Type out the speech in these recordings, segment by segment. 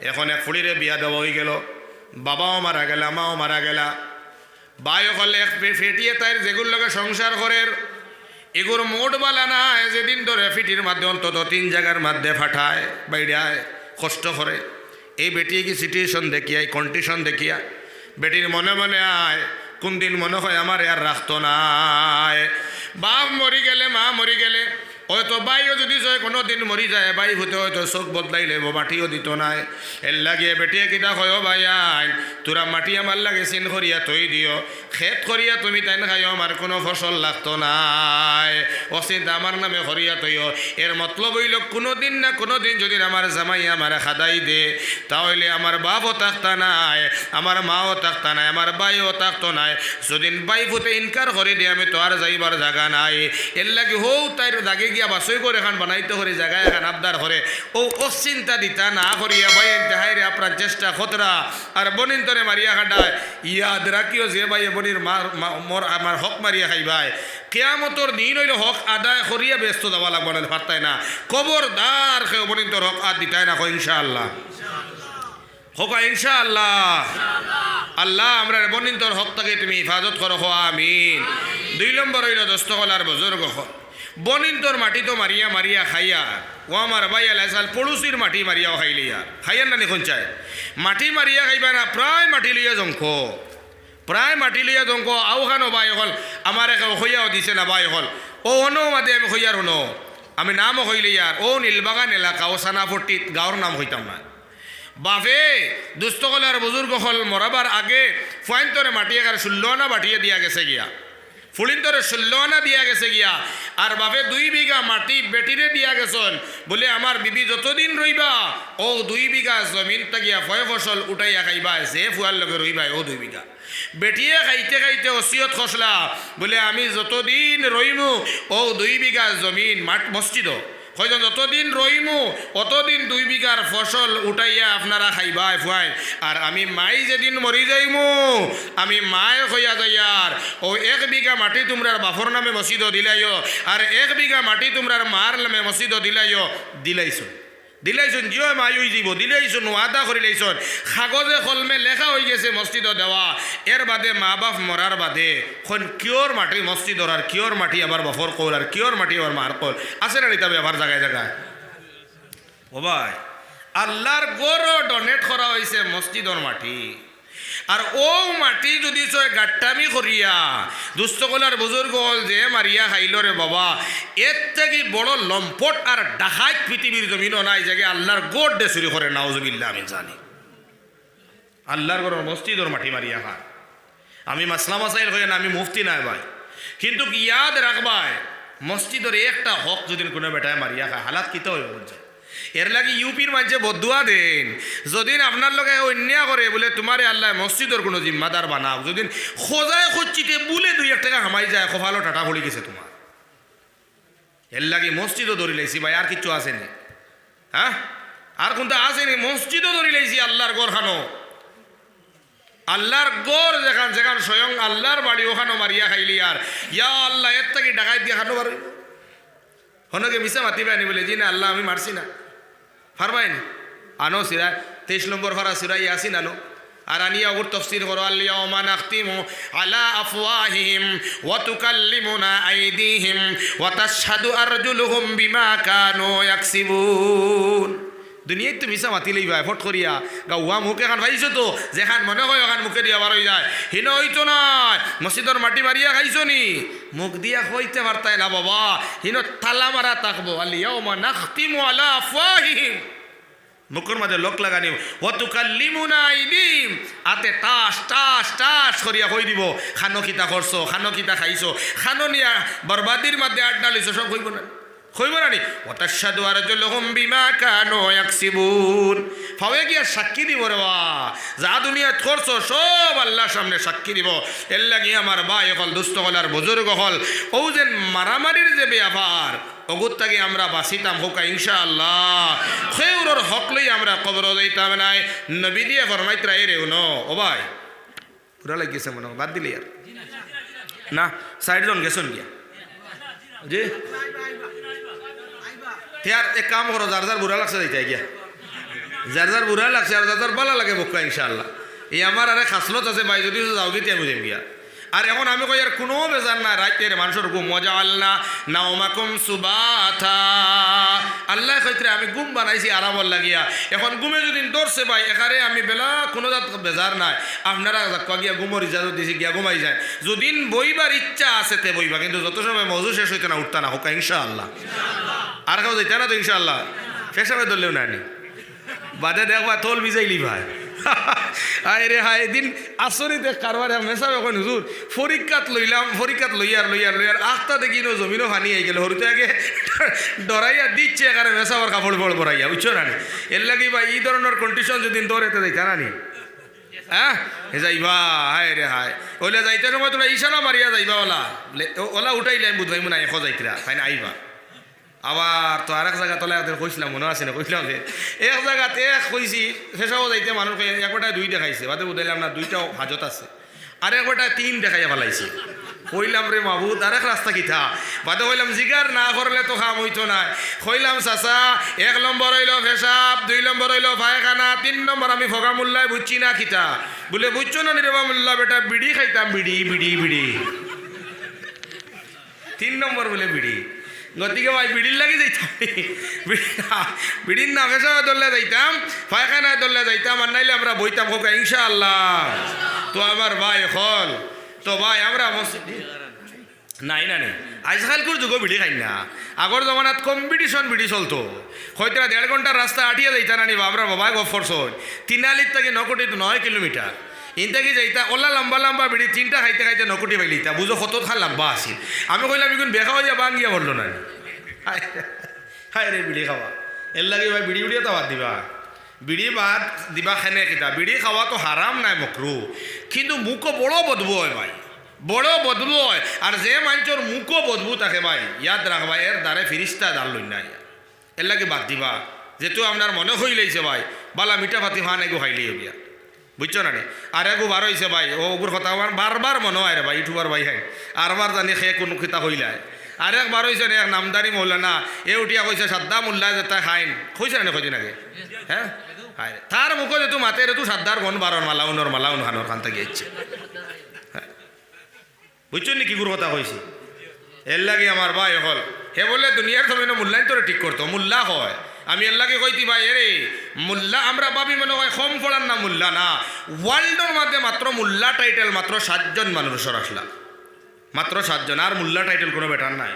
এখন এক ফুড়িরে বিয়া দেওয়া হয়ে গেল। বাবাও মারা গেলা, মাও মারা গেলা। বায়ো হলে এক ফেটিয়ে তাই যেগুলোর লগে সংসার করের এগুলো মোট বালা না যেদিন ধরে ফিটির মধ্যে অন্তত তিন জায়গার মধ্যে ফাটায় বাইরায় কষ্ট করে এই বেটি কি সিচুয়েশন দেখিয়া এই কন্ডিশন দেখিয়া? বেটির মনে মনে আয় কোন দিন মনে হয় আমার আর রাখতো নাই। বাপ মরি গেলে, মা মরি গেলে। হয়তো বাইও যদি জয় কোনো দিন মরি যায়। বাই হতে হয়তো চোখ বদলাইলে মাটিও দিত নাই। এর লাগিয়ে বেটিয়ে কয় "ও ভাই আইন তোরা মাটি আমার লাগে চিন করিয়া তৈ দিও খেত করিয়া তুমি তাই খাইও আমার কোনো ফসল লাগতো নাই। অচিন্ত আমার নামে করিয়া তৈও এর মতলব হইল কোনো দিন না কোনো দিন যদি আমার জামাই আমার খাদাই দে, তাহলে আমার বাপও থাকতা নাই আমার মাও থাকতা নাই আমার বাইও থাকতো নাই। যদি বাই ফুতে ইনকার করে দিয়ে, আমি তো আর যাইবার জায়গা নাই। এর লাগে হৌ তাইর দাগে গিয়া বাসই করে এখন বানাইতে করে জায়গায় এখন আবদার করে ও অচিন্তা দিতা না করিয়া বাই দেহাইরে আপনার চেষ্টা খতরা আর বনিন তরে মারিয়া খাডায় ইয়াদ রাখিও যে ভাই বনির মার আমার হক মারিয়া খাইবাই কেয়ামতর দিন হইলে হক আদায় করিয়া ব্যস্ত দেওয়া লাগবো না পারতাই না। খবরদার কেউ বনিন তোর হক আর দিতাই না ইনশাআল্লাহ। হোক ইনশাআল্লাহ। আল্লাহ আমরা বনিন তোর হক থেকে তুমি হিফাজত করো হো আমিন। দুই নম্বর হইল দস্তকলার বুজুর্গ হক বনিন তোর মাটি তো মারিয়া মারিয়া খাইয়া। ও আমার ভাই আলাইসাল পড়ুশির মাটি মারিয়াও খাইলি আর খাইয়ার না দেখুন চাই মাটি মারিয়া খাইবা না, প্রায় মাটি লইয়া জঙ্ক প্রায় মাটি লইয়া জঙ্ক আও খানো বাই হল আমার একে হইয়াও দিছে না বাই হল ও হনো মাদে আমি হইয়ার হনো। আমি নামও হইলি আর ও নীলবাগান এলাকা, ও সানাপট্টিত গাঁৱৰ নাম হইতাম না। বাপে দুস্থকলার বুজুর্গ হল মরাবার আগে ফুয়াইন্তরে মাটি একার ষোল্ল আনা বাটিয়ে দিয়া গেছে গিয়া। ফুলিন্তরে ষোল্ল আনা দিয়া গেছে গিয়া। আর বাপে দুই বিঘা মাটি বেটিরে দিয়া গেছন। বলে, আমার বিবি যতদিন রইবা, ও দুই বিঘা জমিন তাকিয়া ফয় ফসল উঠাইয়া খাইবা, যে ফুয়ার লগে রইবা, ও দুই বিঘা। বেটিয়ে খাইতে খাইতে অসিয়ত খসলা। বলে, আমি যতদিন রইমু, ও দুই বিঘা জমিন মাঠ মসজিদ হয়তো যতদিন রইমু অতদিন দুই বিঘার ফসল উঠাইয়া আপনারা খাইবাই ফুয়াই। আর আমি মাই যেদিন মরি যাইমু, আমি মায় হইয়া যাইয়ার। ও এক বিঘা মাটি তোমরার বাফর নামে মসজিদ দিলাইও, আর এক বিঘা মাটি তোমরার মার নামে মসজিদ দিলাইও দিলাইছো দিলাইছুন জিও মায়ুই দিব দিলাইছুন ওয়াদা করে লাইছুন কাগজে কলমে লেখা হয়ে গেছে মসজিদ দেওয়া এর বাদে মা বাপ মরার বাদে। খন কিয়র মাটি মসজিদ আর কিয়র মাটি আবার বফর কল আর কিয়র মাটি আবার মার কল। আছে না তবে আবার জায়গায় জায়গায় ও ভাই আল্লাহর গড় ডোনেট করা হয়েছে মসজিদর মাটি। আর ও মাটি যদি চয় গাট্টামি করিয়া দুস্থকলার বুজুর্গ হল যে মারিয়া খাইল রে বাবা এর থেকে বড় লম্পট আর ডাকাত পৃথিবীর জমিনও নাই জাগে আল্লাহর গোট দে চুরি করে নাউজবিল্লা আমি জানি। আল্লাহর গড় মসজিদর মাটি মারিয়া খা আমি মাসলা মাসাইল হয়ে না, আমি মুফতি নাই ভাই। কিন্তু ইয়াদ রাখবাই মসজিদের একটা হক যদি কোনো বেটায় মারিয়া খায়, হালাত কিতে হইব বলছে এর লাগি ইউপির মাঝে বদুয়া দেন। যদিন আপনার লগে অন্যায় করে বলে তোমারে আল্লাহ মসজিদের কোনো জিম্মাদার বানাও যদি খোঁজায় খুঁজছিতে বলে দুই এক টাকা হামাই যায় কপালো টাটা পড়ে গেছে তোমার এর লাগি মসজিদও ধরি লাইছি ভাই আর কিচ্ছু আসেনি হ্যাঁ আর কোনটা আসেনি মসজিদও ধরি লাইছি আল্লাহর গড় খানো আল্লাহর গড় যেখান যেখান স্বয়ং আল্লাহর বাড়ি, ওখানো মারিয়া খাইলি আর ইয়া আল্লাহ এর থেকে ডাকাই দিয়ে খানো পারবি হনকে মিশা মাতিবে আনি বলে জি না আল্লাহ, আমি মারছি না। ফারবাইনি আনো সিরা, তেইশ নম্বর ফারা সিরাই আসিন আনো। আর আনিয়া ওর তফসির করো আল্লিয়া ওমান আখতিমু আলা আফওয়াহিহিম ওয়া তুকাল্লিমুনা আইদিহিম ওয়া তাশহাদু আরজুলুহুম বিমা কানু ইয়াকসিবুন। দুনিয়ায় তো মিশা মাতি লইবা ফট করিয়া গাওয়া মুখে খান খাইছো তো, যেখান মনে হয় ওখান মুখে দিয়া বার যায়। হিন হইতো নয় মসজিদর মাটি মারিয়া খাইছো নি? মুখ দিয়া হইতে পারতাই না বাবা হিন তালা মারা তাকবো আলিয়া ওমা নাখতিমু আলা আফওয়াহিহিম মুখের মাঝে লোক লাগানি আইদিম। আতে টাস টাস টাস করিয়া কই দিব খানো কিতা করছ খানো কিতা খাইছো খানো নিয়া বরবাদির মধ্যে আড্ডা লইছো সব কইব না কইব না নি ওতাশাদু আরজুলহুম বিমা কানু ইয়াকসিবুন। ফাওয়ে গিয়া সাক্ষী দিব রে বা, যা দুনিয়া করছ সব আল্লাহর সামনে সাক্ষী দিব। এর লাগি আমার ভাই হল, দুস্থ হল আর বুজুর্গ হল। ও যে মারামারির যে ব্যাপার অগুত তাকে আমরা বাঁচিতাম হোকা ইনশা আল্লাহ সেউরর হক লই আমরা কবর যাইতাম নাই। নবী দিয়ে ফরমাইত্রা এ রেও ন ও ভাই। পুরা লাগিয়েছে মনে বাদ দিলি আর। না সাইডজন গেছন গিয়া। জি। তেয়ার এক কাম করো যার যার বুড়া লাগছে যাইতে গিয়া যার যার বুড়া লাগছে আর যার যার ভালো লাগে বোকা ইনশাআল্লাহ। এই আমার আরে খাসলত আছে ভাই যদি যাও গিয়ে আমি যাই গিয়া আর এখন আমি কই আর কোনো বেজার না রাইতের মানুষের ঘুম মজা আল্লাহ, নাওমাকুম সুবাথা আল্লাহ কইত্রে আমি ঘুম বানাইছি আরামর লাগিয়া এখন ঘুমে যদি ধরছে ভাই এখানে আমি বেলা কোনো জাত বেজার নাই। আপনারা গিয়া ঘুমর ইজাজত দিছি, গিয়া ঘুমাই যায়। যদিন বইবার ইচ্ছা আছে তে বইবা, কিন্তু যত সময় মজু শেষ হইতে না, উঠতা না, হোকা, ইনশাআল্লাহ। আর কেউ যাইতে না তো ইনশাআল্লাহ। শেষ হবে ধরলেও নানি বাদে দেখবা তোল বিজাইলি ভাই। হায় রে হায় এদিন আসরিতে কারবার মেসাব এখন হুজুর পরীক্ষাত লইলাম পরীক্ষাত লইয়ার লইয়ার লইয়ার আখটা দেখি নো জমিনও হানি আই গেল, হরুতে আগে ডরাইয়া দিচ্ছে এখানে মেসাবার কাপড় বড় বড়াইয়া, বুঝছ না এর লাগি বা এই ধরনের কন্ডিশন যদি দৌড়াইতে যাইতা না নি? হ্যাঁ? যাইবা, হায় রে, হায়। ওইলে যাইতে সময় তোরা ইশারা মারিয়া যাইবা ওলা। ওলা উঠাইলে আমি বুধবাই মনে হয় এখো যাইতরা না আইবা। আবার তো আরেক জায়গা তোলা এদের কইছিলাম, মনে আছে না? কইছিলাম যে, এক জায়গাতে এক কইছি শেষাও যাইতে মানুষ একবারটা দুই দেখাইছে। বাদে বুঝাইলাম না, দুইটাও হাজত আছে। আর একবারটা তিন দেখাইয়া ফেলাইছে। কইলাম রে মাহবুদ আরেক রাস্তা কিথা বাদে কইলাম, জিগার না করলে তো খাম হইতো না। কইলাম, চাচা, এক নম্বর হইল ফেসাব দুই নম্বর হইল পায়খানা, তিন নম্বর আমি ফগা মোল্লায় বুঝছি না কিতা বলে, বুঝছ না নিরবা মোল্লা বেটা, বিড়ি খাইতাম, বিড়ি বিড়ি বিড়ি। তিন নম্বর বলে, বিড়ি। গতিকে ভাই বিড়ির লাগি যাইতাম। বিড়ির নামে সবাই দলে যাইতাম পায়খানায় দলে যাইতাম, আর নাইলে আমরা বইতাম হোক ইনশাআল্লাহ। তো আমার ভাই হল, তো ভাই আমরা নাই না নেই। আজকালকুর যুগ বিড়ি খাই না। আগর জমানাত কম্পিটিশন বিড়ি চলতো। হয়তো দেড় ঘণ্টার রাস্তা আটিয়া যাইতা না নিবা আমরা বাবা গফরস তিনালির থেকে নকটি নয় কিলোমিটার ইন থেকে যাইতা ওলা লম্বা লম্বা বিড়ি, তিনটা খাইতে খাইতে নকটি পাইলিতা বুঝো কত খা লম্বা আছিল। আমি কইলাম এখন বেখা যাবা বাঙ্গিয়া বলল না হায় হায় রে বিড়ি খাওয়া এর লাগে ভাই বিড়ি বিড়িও তো বাদ দিবা। বিড়ি বাদ দিবা খেনে কিতা? বিড়ি খাওয়া তো হারাম নাই মকরু কিন্তু মুখও বড় বদবু হয় ভাই। বড় বদবু হয়। আর যে মানুষের মুখও বদবু থাকে ভাই। ইয়াদ রাখবা এর দ্বারে ফিরিস্তা দাল লই নাই। এর লাগে বাদ দিবা। যেহেতু আপনার মনে হই লাইছে ভাই। বালা মিঠা ফাতি হান এগো খাইলি বিয়া বুঝছ না নি? আর এগো বার হয়েছে ভাই ও ওগুর কথা আমার বারবার মনে হয় রে ভাই ইউটিউবার ভাই হ্যাঁ আরবার জানি সে কোনো খিতা হইলায় আর একবার হয়েছে রে এক নামদারি মৌলানা, এ উঠিয়া কইছে সাদ্দা মোল্লা তাই খাইন। কইছে না কইদিন আগে হ্যাঁ হায় রে। তার মুখে যে তুই মাতে রে তুই সাদ্দার গন বারণ মালাউনর মালাউন হানোর খান থেকে ইচ্ছে বুঝছ নি কি গুর কথা কইছি এর লাগে আমার ভাই হল হে বলে দুনিয়ার জমিনে মূল্যায়ন তোরে ঠিক করতো মুল্লা হয়। আমি লাগে কইতি ভাই, এরে, মুল্লা আমরা ভাবি মনে হয় কম পড়ার না মুল্লা না। ওয়ার্ল্ডের মধ্যে মাত্র মুল্লা টাইটেল মাত্র সাতজন মানুষের আসলা। মাত্র সাতজন, আর মুল্লা টাইটেল কোনো বেটার নাই।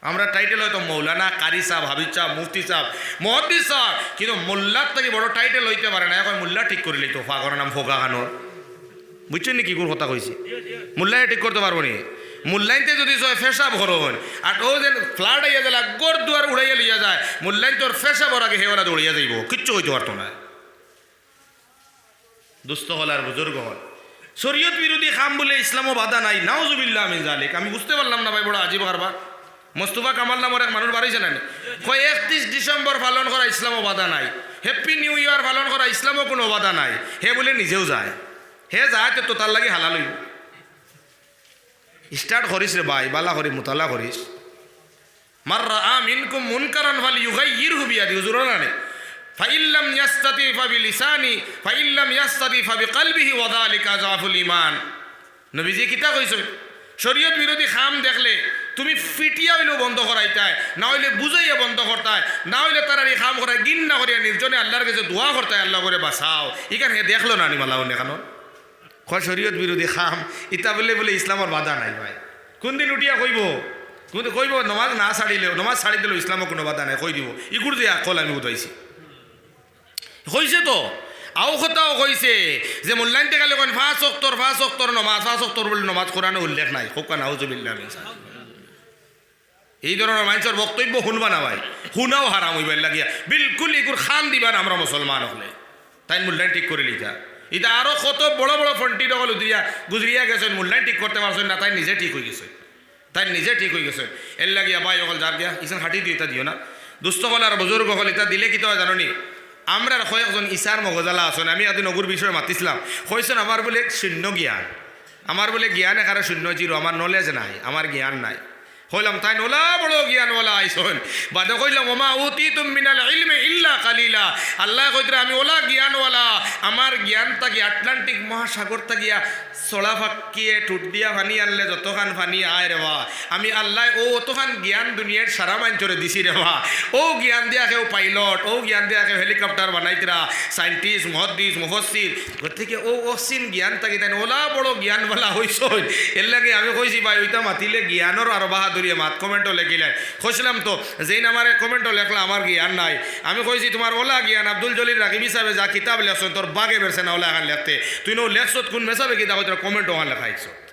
আমরা টাইটেল হয়তো মৌলানা, কারি সাহ হাবিজ সাহ মুফতি সাহ মহদ্দি সাহ কিন্তু মোল্লার থেকে বড় টাইটেল হইতে পারে না। এখন মুল্লা ঠিক করে লইতো ফাগর নাম ফোকা খানোর বুঝছেন নি কি কোন কথা কইছি? মূল্যায় ঠিক করতে পারব নি। মূল্যায়নতে যদি সয় ফেসাব ঘর হন, আর ও যেন ফ্লাড আইয়া গেলা গড় দুয়ার উড়াইয়া লইয়া যায় মূল্যায়ন তোর ফেসাবর আগে হেওয়ালা দৌড়িয়া যাইব। কিচ্ছু হইতে পারতো না। দুস্থ হল আর বুজুর্গ হল। শরীয়ত বিরোধী খাম বলে ইসলামও বাধা নাই। নাওজুবিল্লাহ আমি জালিক আমি বুঝতে পারলাম না ভাই, বড় আজিব কারবার। মোস্তফা কামাল নামের এক মানুষ বাড়াইছে না কয়, একত্রিশ ডিসেম্বর পালন করা ইসলামও বাধা নাই। হ্যাপি নিউ ইয়ার পালন করা ইসলামও কোনো বাধা নাই। হে বলে নিজেও যায়। হে যায় তো তার লাগে হালাল হইব। স্টার্ট করিস রে ভাই, বালা করি মুতালা করিস। মাররা আমিনকুম মুনকারান ফাল ইউগাইয়িরহু বিয়াদি, হুজুর না নে ফাইল্লাম ইয়াস্তাতি ফাবিলিসানি ফাইল্লাম ইয়াস্তাতি ফাবিকলবিহি ওয়া যালিকা যাফুল ঈমান। নবীজি কিতা কইছে? শরীয়ত বিরোধী খাম দেখলে তুমি ফিটিয়া হইলেও বন্ধ করাইতাই, না হইলে বুঝাইয়া বন্ধ করতাই, না হইলে তারা এই খাম করাই গিন না করিয়া নির্জনে আল্লাহর কাছে দোয়া করতাই, আল্লাহ করে বাঁচাও। এখানে দেখল না নি মালাও এখানো? কয় শরীয়ত বিরোধী, খাম। ইতা বলে বলে ইসলামর বাধা নাই ভাই। কোনদিন উঠিয়া কইব? কিন্তু কইব, নমাজ না ছাড়িলেও, নমাজ ছাড়ি দিলেও ইসলামও কোনো বাধা নাই, কই দিব? ইগুর দিয়া কল আমি উঠাইছি হয়েছে তো? আও কথাও কইছে যে মূল্যায়নতে গেলে কোন ফাঁস অক্তর ফাঁস অক্তর নমাজ, ফাঁস অক্তর বলে নমাজ কোরআনে উল্লেখ নাই। হোক মিন যালিক। এই ধরনের মানুষের বক্তব্য শুনবা না ভাই। শুনাও হারাম হইবার লাগিয়া। বিলকুল এগুর খান দিবা না আমরা মুসলমান হলে। তাই মূল্যায়ন ঠিক করে লিখা। এটা আরও কত বড় বড় ফন্টি দখল উদরিয়া গুজরিয়া গেছেন মূল্যায়ন ঠিক করতে পারছেন না, তাই নিজে ঠিক হয়ে গেছে। তাই নিজে ঠিক হয়ে গেছে। এর লাগিয়া ভাই অকল যার গিয়া ইসান হাঁটি দিয়ে এটা দিও না। দুস্থ হল আর বুজুর্গ হল এটা দিলে কি তো জানো আমরা কয়েকজন ইসার মগজালা আছেন, আমি আদি নগুর বিষয়ে মাতিছিলাম। কইছেন আমার বলে শূন্য জ্ঞান। আমার বলে জ্ঞান এখানে শূন্য জিরো আমার নলেজ নাই আমার জ্ঞান নাই। হইলাম তাই ওলা বড় জ্ঞান ওলা আইসন। বাদে কইলাম, ওমা উতি তুম মিনাল ইলমে ইল্লা কালিলা। আল্লাহ কইতরা আমি ওলা জ্ঞানওয়ালা। আমার জ্ঞান তাকি আটলান্টিক মহাসাগর তাকিয়া চড়া ফাঁকিয়ে টুট দিয়া ফানি আনলে যতখান ফানি আয় রেবা আমি আল্লাহ, ও অতখান জ্ঞান দুনিয়ার সারা মাঞ্চরে দিছি রেবা ও জ্ঞান দিয়া কেউ পাইলট, ও জ্ঞান দিয়া কেউ হেলিকপ্টার বানাইতরা, সাইন্টিস্ট, মহদ্দিস মুফসির গতিকে ও অসীন জ্ঞান থাকি তাই ওলা বড় জ্ঞান বলা হইস এর লাগে আমি কইছি, ভাই, ওইটা মাতিলে জ্ঞানর আর বাহাদুরিয়ে মাত কমেন্টও লেখিলেন। খুঁজলাম তো, যেই আমার কমেন্টও লেখলা, আমার জ্ঞান নাই। আমি কইছি, তোমার ওলা জ্ঞান আব্দুল জলিল রাকিব হিসাবে যা কিতাব লেখছ তোর বাগে বেরছে না ওলা এখন লেখতে। তুই নো লেখছত, কোন মেসাবে কিতাব তোর কমেন্ট ওখান লেখাইছো।